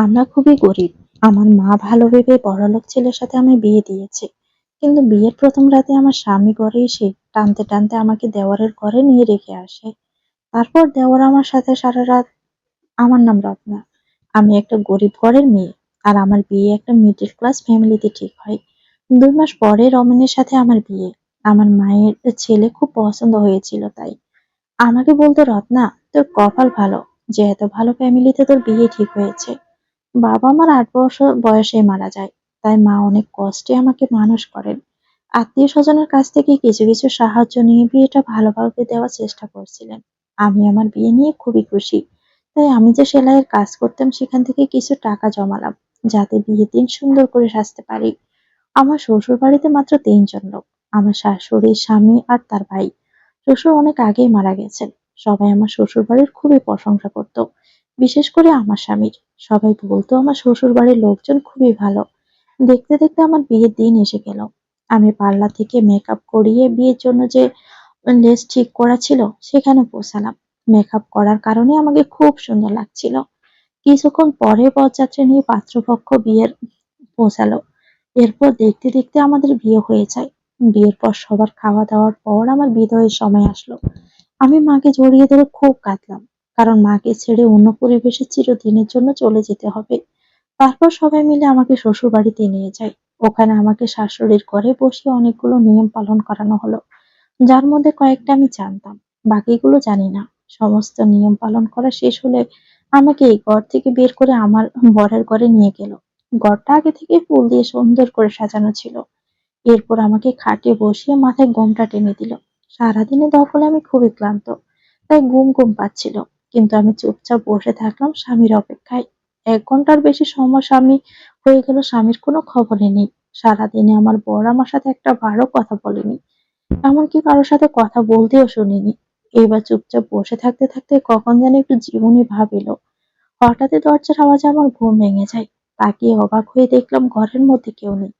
আমরা খুবই গরিব। আমার মা ভালো ভেবে বড়লোক ছেলের সাথে আমি বিয়ে দিয়েছে। কিন্তু বিয়ের প্রথম রাতে আমার স্বামী ঘরে এসে টানতে টানতে আমাকে দেওয়ারের ঘরে নিয়ে রেখে আসে। তারপর দেওয়ার আমার সাথে সারা রাত আমার নাম রত্না। আমি একটা গরিব ঘরের মেয়ে আর আমার বিয়ে একটা মিডল ক্লাস ফ্যামিলিতে ঠিক হয়। দুই মাস পরে রমেনের সাথে আমার বিয়ে। আমার মায়ের ছেলে খুব পছন্দ হয়েছিল তাই। আমাকে বলতো, রত্না, তোর কপাল ভালো। যে এত ভালো ফ্যামিলিতে তোর বিয়ে ঠিক হয়েছে। বাবা আমার আট বছর বয়সে মারা যায়। তাই মা অনেক কষ্টে আমাকে মানুষ করেন। আত্মীয় স্বজনের কাছ থেকে কিছু কিছু সাহায্য নিয়ে বিয়েটা ভালোভাবে দেওয়ার চেষ্টা করছিলেন। আমি আমার বিয়ে নিয়ে খুবই খুশি। তাই আমি যে সেলাইয়ের কাজ করতাম সেখান থেকে কিছু টাকা জমালাম, যাতে বিয়ের দিন সুন্দর করে সাজতে পারি। আমার শ্বশুর বাড়িতে মাত্র তিনজন লোক, আমার শাশুড়ি, স্বামী আর তার ভাই। শ্বশুর অনেক আগেই মারা গেছেন। সবাই আমার শ্বশুর বাড়ির খুবই প্রশংসা করত। বিশেষ করে আমার স্বামীর। সবাই বলতো, আমার শ্বশুর বাড়ির লোকজন খুবই ভালো। দেখতে দেখতে আমার বিয়ের দিন এসে গেল। আমি পার্লার থেকে মেকআপ করিয়ে বিয়ের জন্য যে লেস ঠিক করা ছিল, সেখানে পৌঁছালাম। মেকআপ করার কারণে আমাকে খুব সুন্দর লাগছিল। কিছুক্ষণ পরে বরযাত্রী নিয়ে পাত্রপক্ষ বিয়ের পৌঁছালো। এরপর দেখতে দেখতে আমাদের বিয়ে হয়ে যায়। বিয়ের পর সবার খাওয়া দাওয়ার পর আমার বিদায়ের সময় আসলো। আমি মাকে জড়িয়ে ধরে খুব কাঁদলাম। কারণ মাকে ছেড়ে অন্য পরিবেশে চিরদিনের জন্য চলে যেতে হবে। তারপর সবাই মিলে আমাকে শ্বশুর বাড়িতে নিয়ে যায়। ওখানে আমাকে শাশুড়ির ঘরে বসে অনেকগুলো নিয়ম পালন করানো হলো। যার মধ্যে কয়েকটা আমি জানতাম, বাকিগুলো জানি না। সমস্ত নিয়ম পালন করা শেষ হলে আমাকে এই ঘর থেকে বের করে আমার বরের ঘরে নিয়ে গেল। ঘরটা আগে থেকে ফুল দিয়ে সুন্দর করে সাজানো ছিল। এরপর আমাকে খাটে বসিয়ে মাথায় ঘোমটা টেনে দিল। সারাদিনে দখলে আমি খুবই ক্লান্ত, তাই ঘুম ঘুম পাচ্ছিল। কিন্তু আমি চুপচাপ বসে থাকলাম স্বামীর অপেক্ষায়। এক ঘণ্টার বেশি সময় স্বামী হয়ে গেল, স্বামীর কোনো খবরই নেই। সারাদিনে আমার বর আমার সাথে একটা বারও কথা বলেনি, এমনকি কারোর সাথে কথা বলতেও শুনিনি। এবার চুপচাপ বসে থাকতে থাকতে কখন যেন একটু জীবনী ভাব এলো। হঠাৎই দরজার আওয়াজে আমার ঘুম ভেঙে যায়। তাকিয়ে অবাক হয়ে দেখলাম ঘরের মধ্যে কেউ নেই।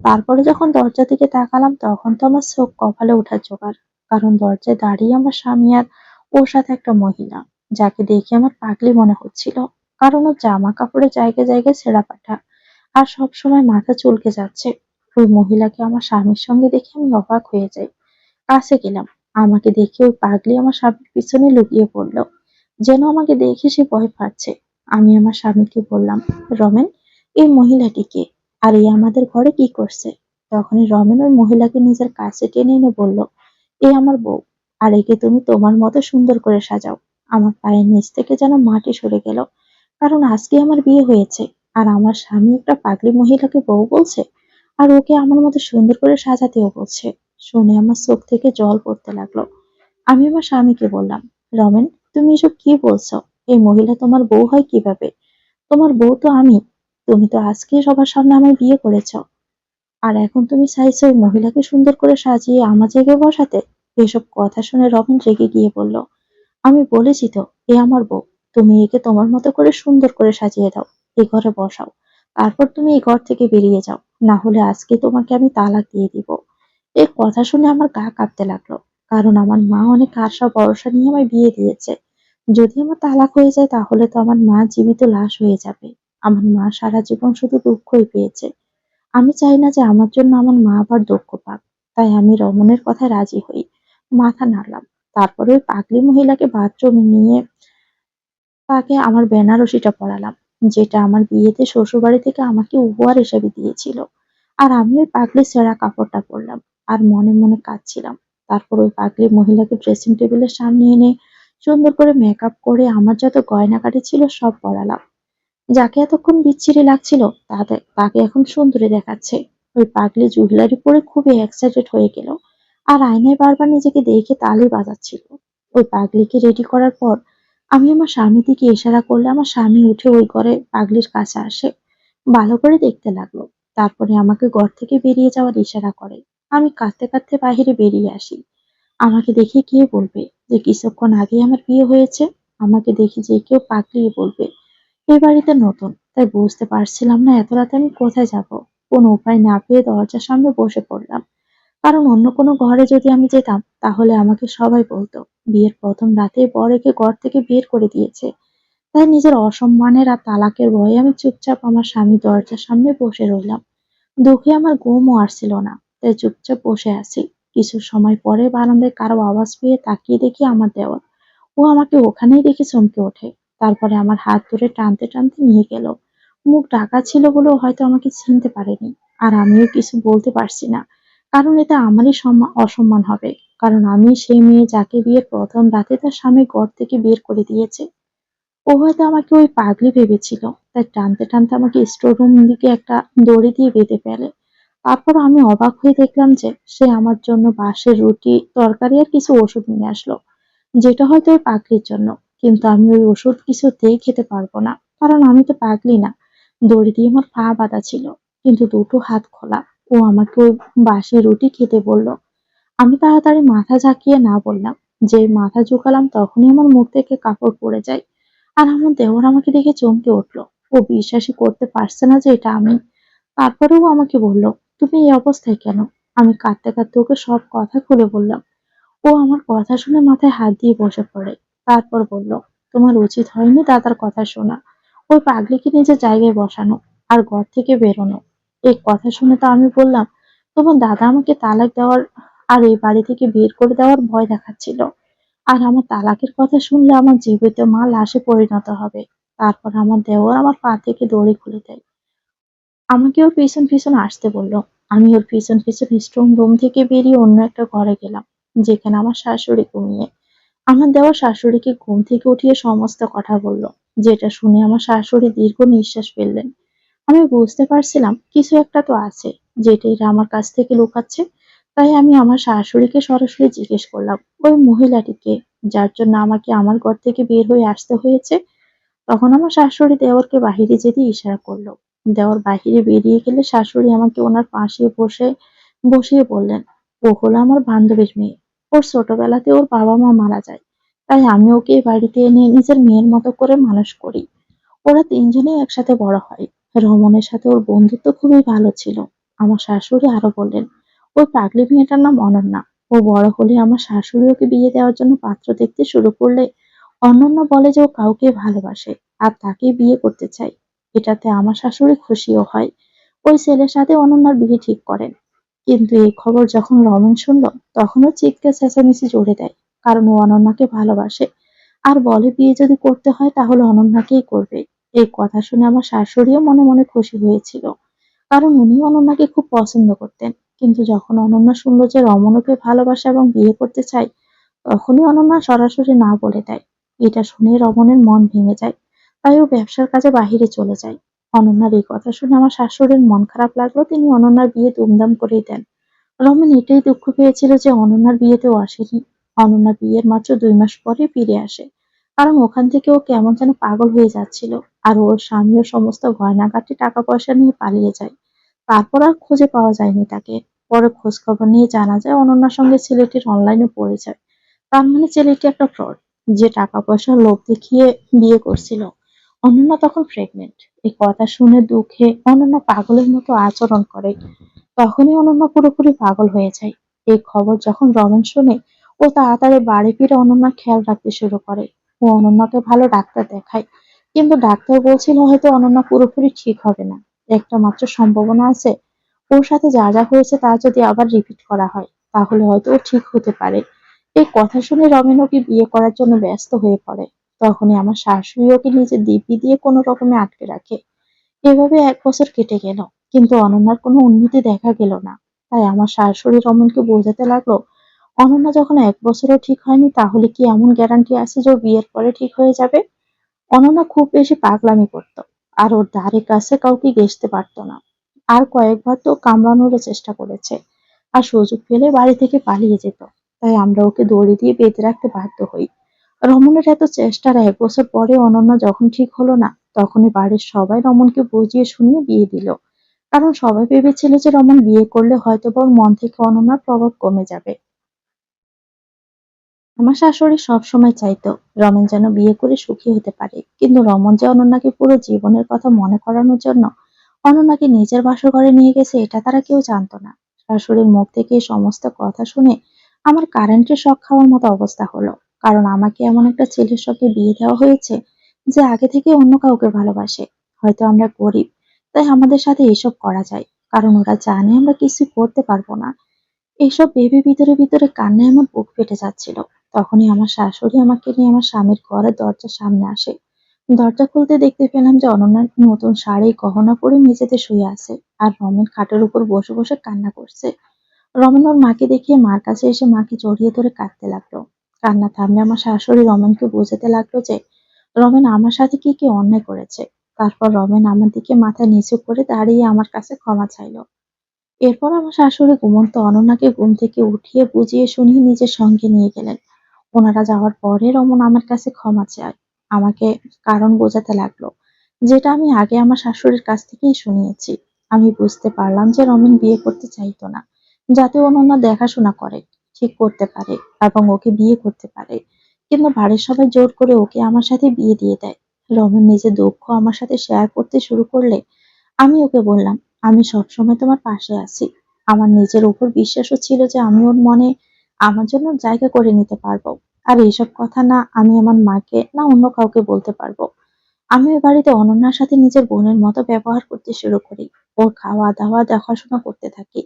তারপরে যখন দরজা দিকে তাকালাম, তখন তো আমার চোখ কপালে ওঠার জোগাড়, কারণ দরজায় দাঁড়িয়ে আমার স্বামী আর ওর সাথে একটা মহিলা। যাকে দেখে আমার পাগলি মনে হচ্ছিল। কারণ ওর জামা কাপড়ের জায়গায় জায়গায় ছেঁড়া পাঠা। আর সব সময় মাথা চুলকে যাচ্ছে। ওই মহিলাকে আমার স্বামীর সঙ্গে দেখে আমি অবাক হয়ে যাই। কাছে গেলাম। আমাকে দেখে ওই পাগলি আমার স্বামীর পিছনে লুকিয়ে পড়ল। যেন আমাকে দেখে সে ভয় পাচ্ছে। আমি আমার স্বামীকে বললাম, রমেন, এই মহিলাটি কে? আর এই আমাদের ঘরে কি করছে? তখনই রমেন ওই মহিলাকে নিজের কাছে টেনে এনে বলল, এ আমার বউ। আর একে তুমি তোমার মতো সুন্দর করে সাজাও। আমার পায়ের নিচ থেকে যেন মাটি সরে গেল। কারণ আজকে আমার বিয়ে হয়েছে, আর আমার স্বামী একটা পাগলি মহিলাকে বউ বলছে, আর ওকে আমার মতো সুন্দর করে সাজাতেও বলছে। শুনে আমার চোখ থেকে জল পড়তে লাগল। আমি আমার স্বামীকে বললাম, রমেন, তুমি এসব কি বলছো? এই মহিলা তোমার বউ হয় কীভাবে? তোমার বউ তো আমি। তুমি তো আজকে সবার সামনে আমায় বিয়ে করেছ। আর এখন তুমি চাইছো ওই মহিলাকে সুন্দর করে সাজিয়ে আমার জায়গায় বসাতে? এসব কথা শুনে রবিন রেগে গিয়ে বলল আমি বলেছি তো, এ আমার বউ। তুমি একে তোমার মতো করে সুন্দর করে সাজিয়ে দাও, এ ঘরে বসাও। তারপর তুমি এই ঘর থেকে বেরিয়ে যাও, না হলে আজকে তোমাকে আমি তালাক দিয়ে দিব। এই কথা শুনে আমার গা কাঁপতে লাগল, কারণ আমার মা অনেক আশা ভরসা নিয়ে আমায় বিয়ে দিয়েছে। যদি আমার তালাক হয়ে যায় তাহলে তো আমার মা জীবিত লাশ হয়ে যাবে। আমার মা সারা জীবন শুধু দুঃখই পেয়েছে। আমি চাই না যে আমার জন্য আমার মা আবার দুঃখ পাক, তাই আমি রমনের কথায় রাজি হই। মাথা নাড়লাম তারপরে ওই পাগলি মহিলাকে বাথরুমে নিয়ে তাকে আমার বেনারসিটা পরালাম, যেটা আমার বিয়েতে শ্বশুরবাড়ি থেকে আমাকে উপহার হিসেবে দিয়েছিল। আর আমি ওই পাগলি সেরা কাপড়টা পরলাম আর মনে মনে কাঁদছিলাম। তারপর ওই পাগলি মহিলাকে ড্রেসিং টেবিলের সামনে এনে সুন্দর করে মেকআপ করে আমার যত গয়নাগাটি ছিল সব পরালাম। যাকে এতক্ষণ বিচ্ছিরি লাগছিল তাকে এখন সুন্দরী দেখাচ্ছে। ওই পাগলি জুয়েলারি পরে খুবই এক্সাইটেড হয়ে গেল। আর আয়নায় বারবার নিজেকে দেখে তালি বাজাচ্ছিল। ওই পাগলিকে রেডি করার পর আমি আমার স্বামী দিকে ইশারা করলে আমার স্বামী উঠে ওই ঘরে পাগলির কাছে আসে। ভালো করে দেখতে লাগল। তারপরে আমাকে ঘর থেকে বেরিয়ে যাওয়ার ইশারা করে। আমি কাঁদতে কাঁদতে বাহিরে বেরিয়ে আসি। আমাকে দেখে কে বলবে যে কিছুক্ষণ আগে আমার বিয়ে হয়েছে? আমাকে দেখে যে কেউ পাগলিয়ে বলবে। এ বাড়িতে নতুন, তাই বুঝতে পারছিলাম না এত রাতে আমি কোথায় যাব? কোনো উপায় না পেয়ে দরজার সামনে বসে পড়লাম। কারণ অন্য কোনো ঘরে যদি আমি যেতাম, তাহলে আমাকে সবাই বলতো, বিয়ের প্রথম রাতে বর একে ঘর থেকে বের করে দিয়েছে। তাই নিজের অসম্মানের আর তালাকের ভয়ে আমি চুপচাপ আমার স্বামী দরজার সামনে বসে রইলাম। দুঃখে আমার ঘুমও আসছিল না, তাই চুপচাপ বসে আছি। কিছু সময় পরে বারান্দায় কারও আওয়াজ পেয়ে তাকিয়ে দেখি আমার দেওয়ার ও আমাকে ওখানেই দেখে চমকে ওঠে। তারপরে আমার হাত ধরে টানতে টানতে নিয়ে গেল। মুখ ঢাকা ছিল বলেও হয়তো আমাকে চিনতে পারেনি। আর আমিও কিছু বলতে পারছি না। কারণ এটা আমারই সম্মা- অসম্মান হবে। কারণ আমি সেই মেয়ে যাকে বিয়ের প্রথম রাতে তার স্বামী ঘর থেকে বের করে দিয়েছে। ও হয়তো আমাকে ওই পাগলি ভেবেছিল। তাই টানতে টানতে আমাকে স্টোর রুম দিকে একটা দড়ি দিয়ে বেঁধে ফেলে। তারপর আমি অবাক হয়ে দেখলাম যে সে আমার জন্য বাঁশের রুটি, তরকারি আর কিছু ওষুধ নিয়ে আসলো, যেটা হয়তো ওই পাগলির জন্য। কিন্তু আমি ওই ওষুধ কিছুতেই খেতে পারব না। কারণ আমি তো পাগলি না। দড়ি দিয়ে আমার পা বাঁধা ছিল। কিন্তু দুটো হাত খোলা। ও আমাকে ওই বাসি রুটি খেতে বলল। আমি তাড়াতাড়ি মাথা ঝাঁকিয়ে না বললাম যে মাথা ঝুঁকালাম তখনই আমার মুখ থেকে কাপড় পড়ে যায় আর আমার দেওর আমাকে দেখে চমকে উঠল। ও বিশ্বাসই করতে পারছে না যে এটা আমি। তারপরেও আমাকে বলল, তুমি এই অবস্থায় কেন? আমি কাঁদতে কাঁদতে ওকে সব কথা খুলে বললাম। ও আমার কথা শুনে মাথায় হাত দিয়ে বসে পড়ে। তারপর বলল, তোমার উচিত হয়নি দাদার কথা শোনা। ওই পাগলিকে নিজের জায়গায় বসানো আর ঘর থেকে বেরোনো। এই কথা শুনে তো আমি বললাম, তোমার দাদা আমাকে তালাক দেওয়ার আর এই বাড়ি থেকে বের করে দেওয়ার ভয় দেখাচ্ছিল। আর আমার তালাকের কথা শুনলে আমার জীবিত মা লাশে পরিণত হবে। তারপর আমার দেওর আমার পা থেকে দড়ি খুলে দেয়। আমাকে ওর পিছন পিছন আসতে বলল। আমি ওর পিছন পিছন স্ট্রং রুম থেকে বেরিয়ে অন্য একটা ঘরে গেলাম, যেখানে আমার শাশুড়ি ঘুমিয়ে। আমার দেওয়া শাশুড়িকে ঘুম থেকে উঠিয়ে সমস্ত কথা বলল, যেটা শুনে আমার শাশুড়ি দীর্ঘ নিঃশ্বাস ফেললেন। আমি বুঝতে পারছিলাম কিছু একটা তো আছে যেটা এরা আমার কাছ থেকে লুকাচ্ছে। তাই আমি আমার শাশুড়িকে সরাসরি জিজ্ঞেস করলাম, ওই মহিলাটিকে, যার জন্য আমাকে আমার ঘর থেকে বের হয়ে আসতে হয়েছে? তখন আমার শাশুড়ি দেওরকে বাহিরে যেতে ইশারা করল। দেওর বাহিরে বেরিয়ে গেলে শাশুড়ি আমাকে ওনার পাশে বসে, বসিয়ে বললেন, ও হলো আমার বান্ধবীর মেয়ে। ওর ছোটবেলাতে ওর বাবা মা মারা যায়। তাই আমি ওকে বাড়িতে এনে নিজের মেয়ের মতো করে মানুষ করি। ওরা তিনজনে একসাথে বড় হয়। রমনের সাথে ওর বন্ধুত্ব খুবই ভালো ছিল। আমার শাশুড়ি আরও বললেন, ওই পাগলি মেয়েটার নাম অনন্যা। ও বড় হলে আমার শাশুড়ি ওকে বিয়ে দেওয়ার জন্য পাত্র দেখতে শুরু করলে অনন্যা বলে যে ও কাউকে ভালোবাসে আর তাকে বিয়ে করতে চাই এটাতে আমার শাশুড়ি খুশিও হয়। ওই ছেলের সাথে অনন্যার বিয়ে ঠিক করেন। কিন্তু এই খবর যখন রমন শুনল তখন ও চিৎকার, চেঁচামেচি জোরে দেয়। কারণ ও অনন্যাকে ভালোবাসে। আর বলে বিয়ে যদি করতে হয়, তাহলে অনন্যাকেই করবে। এই কথা শুনে আমার শাশুড়িও মনে মনে খুশি হয়েছিল। কারণ উনি অনন্যাকে খুব পছন্দ করতেন। কিন্তু যখন অনন্যা শুনলো যে রমন ওকে ভালোবাসে এবং বিয়ে করতে চাই তখনই অনন্যা সরাসরি না বলে দেয়। এটা শুনে রমনের মন ভেঙে যায়, তাই ও ব্যবসার কাজে বাহিরে চলে যায়। অনন্যার এই কথা শুনে আমার শাশুড়ির মন খারাপ লাগল, তিনি অনন্যার বিয়ে দুমদাম করেই দেন। রমেন এটাই দুঃখ পেয়েছিল যে অনন্যার বিয়েতেও আসেনি। অনন্যা বিয়ের মাত্র দুই মাস পরে ফিরে আসে। কারণ ওখান থেকে ও কেমন যেন পাগল হয়ে যাচ্ছিল। আর ওর স্বামীও সমস্ত গয়নাগাটি টাকা পয়সা নিয়ে পালিয়ে যায়। তারপর আর খুঁজে পাওয়া যায়নি তাকে। পরে খোঁজ খবর নিয়ে জানা যায় অনন্যার সঙ্গে ছেলেটির অনলাইনে পরিচয়। তার মানে ছেলেটি একটা ফ্রড যে টাকা পয়সার লোভ দেখিয়ে বিয়ে করছিল। অনন্যা তখন প্রেগনেন্ট এই কথা শুনে দুঃখে অনন্যা পাগলের মতো আচরণ করে। তখনই অনন্যা পুরোপুরি পাগল হয়ে যায়। এই খবর যখন রমেন শোনে, ও তাড়াতাড়ি বাড়ি ফিরে অনন্যার খেয়াল রাখতে শুরু করে। ও অনন্যাকে ভালো ডাক্তার দেখায়। কিন্তু ডাক্তার বলছিল হয়তো অনন্যা পুরোপুরি ঠিক হবে না। একটা মাত্র সম্ভাবনা আছে। ওর সাথে যা যা হয়েছে তা যদি আবার রিপিট করা হয়, তাহলে হয়তো ও ঠিক হতে পারে। এই কথা শুনে রমেন ওকে বিয়ে করার জন্য ব্যস্ত হয়ে পড়ে। তখনই আমার শাশুড়ি ওকে নিজের দিব্যি দিয়ে কোনো রকমে আটকে রাখে। এভাবে এক বছর কেটে গেল, কিন্তু অনন্যার কোনো উন্নতি দেখা গেল না। তাই আমার শাশুড়ি রমনকে বোঝাতে লাগল অনন্যা যখন এক বছরও ঠিক হয়নি, তাহলে কি এমন গ্যারান্টি আছে যে বিয়ের পরে ঠিক হয়ে যাবে? অনন্যা খুব বেশি পাগলামি করতো, আর ওর ধারে কাছে কাউকে ঘেঁষতে পারতো না। আর কয়েকবার তো কামড়ানোরও চেষ্টা করেছে, আর সুযোগ পেলে বাড়ি থেকে পালিয়ে যেত। তাই আমরা ওকে দড়ি দিয়ে বেঁধে রাখতে বাধ্য হই। রমনের এত চেষ্টার এক বছর পরে অনন্যা যখন ঠিক হলো না, তখনই বাড়ির সবাই রমনকে বুঝিয়ে শুনিয়ে বিয়ে দিল। কারণ সবাই ভেবেছিল যে রমন বিয়ে করলে হয়তো ওর মন থেকে অনন্যার প্রভাব কমে যাবে। আমার শাশুড়ি সবসময় চাইতো রমন যেন বিয়ে করে সুখী হতে পারে। কিন্তু রমন যে অনন্যাকে পুরো জীবনের কথা মনে করানোর জন্য অনন্যাকে নিজের বাসর ঘরে নিয়ে গেছে, এটা তারা কেউ জানতো না। শাশুড়ির মুখ থেকে সমস্ত কথা শুনে আমার কারেন্টের শখ খাওয়ার মতো অবস্থা হলো। কারণ আমাকে এমন একটা ছেলের সঙ্গে বিয়ে দেওয়া হয়েছে যে আগে থেকে অন্য কাউকে ভালোবাসে। হয়তো আমরা গরিব, তাই আমাদের সাথে এসব করা যায়। কারণ ওরা জানে আমরা কিছু করতে পারব না। এইসব ভেবে ভিতরে ভিতরে কান্নায় আমার বুক ফেটে যাচ্ছিল। তখনই আমার শাশুড়ি আমাকে নিয়ে আমার স্বামীর ঘরের দরজার সামনে আসে। দরজা খুলতে দেখতে পেলাম যে অনন্যা নতুন শাড়ি, গহনা পরে মেঝেতে শুয়ে আছে আর রমেন খাটের উপর বসে বসে কান্না করছে। রমেন ওর মাকে দেখিয়ে মার কাছে এসে মাকে জড়িয়ে ধরে কাঁদতে লাগল। কান্না থামলে আমার শাশুড়ি রমেনকে বোঝাতে লাগল যে রমেন আমার সাথে কি কি অন্যায় করেছে। তারপর রমেন আমার দিকে মাথা নিচু করে দাঁড়িয়ে আমার কাছে ক্ষমা চাইলো। এরপর আমার শাশুড়ি ঘুমন্ত অনন্যাকে ঘুম থেকে উঠিয়ে বুঝিয়ে শুনিয়ে নিজের সঙ্গে নিয়ে গেলেন। ওনারা যাওয়ার পরে রমন আমার কাছে ক্ষমা চায়। আমাকে কারণ বোঝাতে লাগল, যেটা আমি আগে আমার শাশুড়ির কাছ থেকেই শুনিয়েছি। আমি বুঝতে পারলাম যে রমেন বিয়ে করতে চাইতো না, যাতে অনন্যা দেখাশোনা করে, ঠিক করতে পারে এবং ওকে বিয়ে করতে পারে। কিন্তু বাড়ির সবাই জোর করে ওকে আমার সাথে বিয়ে দিয়ে দেয়। রমেন নিজের দুঃখ আমার সাথে শেয়ার করতে শুরু করলে, আমি ওকে বললাম, আমি সবসময় তোমার পাশে আছি। আমার নিজের উপর বিশ্বাসও ছিল যে আমি ওর মনে আমার জন্য জায়গা করে নিতে পারব। আর এইসব কথা না আমি আমার মাকে না অন্য কাউকে বলতে পারব। আমি ওই বাড়িতে অনন্যার সাথে নিজের বোনের মতো ব্যবহার করতে শুরু করি। ওর খাওয়া দাওয়া, দেখাশোনা করতে থাকি।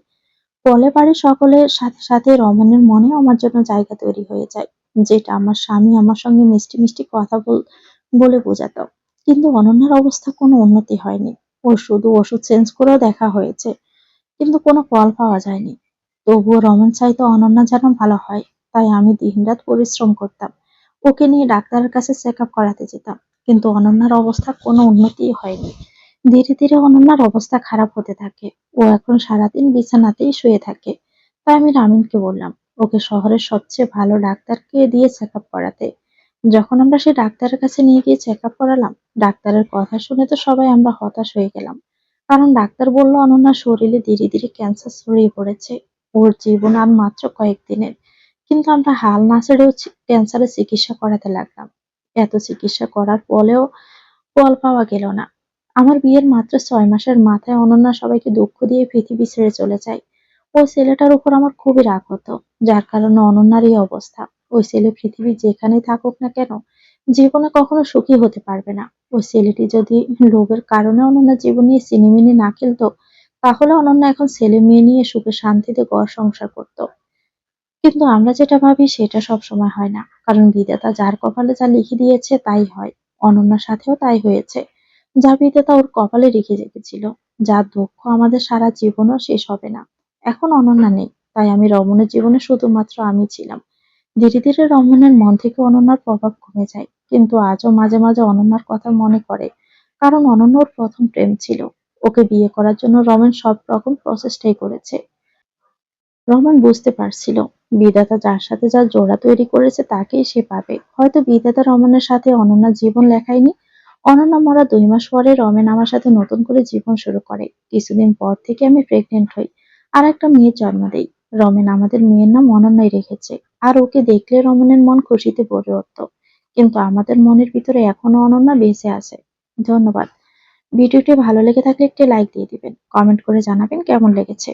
ফলে বাড়ির সকলের সাথে সাথে রমনের মনে আমার জন্য জায়গা তৈরি হয়ে যায়, যেটা আমার স্বামী আমার সঙ্গে মিষ্টি মিষ্টি কথা বল, বলে বোঝাতো। কিন্তু অনন্যার অবস্থা কোনো উন্নতি হয়নি। ওর শুধু ওষুধ চেঞ্জ করেও দেখা হয়েছে। কিন্তু কোনো ফল পাওয়া যায়নি। তবুও রমন চাইতো অনন্যা যেন ভালো হয়, তাই আমি দিনরাত পরিশ্রম করতাম। ওকে নিয়ে ডাক্তারের কাছে চেক আপ করাতে যেতাম, কিন্তু অনন্যার অবস্থা কোনো উন্নতিই হয়নি। ধীরে ধীরে অনন্যার অবস্থা খারাপ হতে থাকে। ও এখন সারাদিন বিছানাতেই শুয়ে থাকে। তাই আমি রামিনকে বললাম, ওকে শহরের সবচেয়ে ভালো ডাক্তারকে দিয়ে চেক আপ করাতে। যখন আমরা সেই ডাক্তারের কাছে নিয়ে গিয়ে চেক আপ করালাম, ডাক্তারের কথা শুনে তো সবাই আমরা হতাশ হয়ে গেলাম। কারণ ডাক্তার বলল, অনন্যার শরীরে ধীরে ধীরে ক্যান্সার ছড়িয়ে পড়েছে। ওর জীবন আর মাত্র কয়েকদিনের। কিন্তু আমরা হাল না ছেড়েও ক্যান্সারের চিকিৎসা করাতে লাগলাম। এত চিকিৎসা করার পরেও ফল পাওয়া গেল না। আমার বিয়ের মাত্র ছয় মাসের মাথায় অনন্যা সবাইকে দুঃখ দিয়ে পৃথিবী ছেড়ে চলে যায়। ওই ছেলেটার উপর আমার খুবই রাগ হতো। যার কারণে অনন্যার এই অবস্থা। ওই ছেলে পৃথিবী যেখানেই থাকুক না কেন, জীবনে কখনো সুখী হতে পারবে না। ওই ছেলেটি যদি লোভের কারণে অনন্যার জীবন নিয়ে সিনেমিনি না খেলতো তাহলে অনন্যা এখন ছেলে মেয়ে নিয়ে সুখে শান্তিতে ঘর সংসার করত। কিন্তু আমরা যেটা ভাবি, সেটা সব সময় হয় না। কারণ বিধাতা যার কপালে যা লিখে দিয়েছে, তাই হয়। অনন্যার সাথেও তাই হয়েছে। যা বিধাতা ওর কপালে রেখে রেখেছিল। যার দুঃখ আমাদের সারা জীবনও শেষ হবে না। এখন অনন্যা নেই। তাই আমি রমণের জীবনে শুধুমাত্র আমি ছিলাম। ধীরে ধীরে রমণের মন থেকে অনন্যার প্রভাব কমে যায়। কিন্তু আজও মাঝে মাঝে অনন্যার কথা মনে করে কারণ অনন্য ওর প্রথম প্রেম ছিল। ওকে বিয়ে করার জন্য রমেন সব রকম প্রচেষ্টাই করেছে। রমেন বুঝতে পারছিল, বিধাতা যার সাথে যা জোড়া তৈরি করেছে তাকেই সে পাবে। হয়তো বিধাতা রমনের সাথে অনন্যার জীবন লেখায়নি। অনন্যা মরা দুই মাস পরে রমেন আমার সাথে নতুন করে জীবন শুরু করে। কিছুদিন পর থেকে আমি প্রেগনেন্ট হই আর একটা মেয়ের জন্ম দেই। রমেন আমাদের মেয়ের নাম অনন্যাই রেখেছে আর ওকে দেখলে রমনের মন খুশিতে ভরে উঠত। কিন্তু আমাদের মনের ভিতরে এখনও অনন্যা বেঁচে আছে। ধন্যবাদ। ভিডিওটি ভালো লেগে থাকলে একটি লাইক দিয়ে দিবেন। কমেন্ট করে জানাবেন কেমন লেগেছে।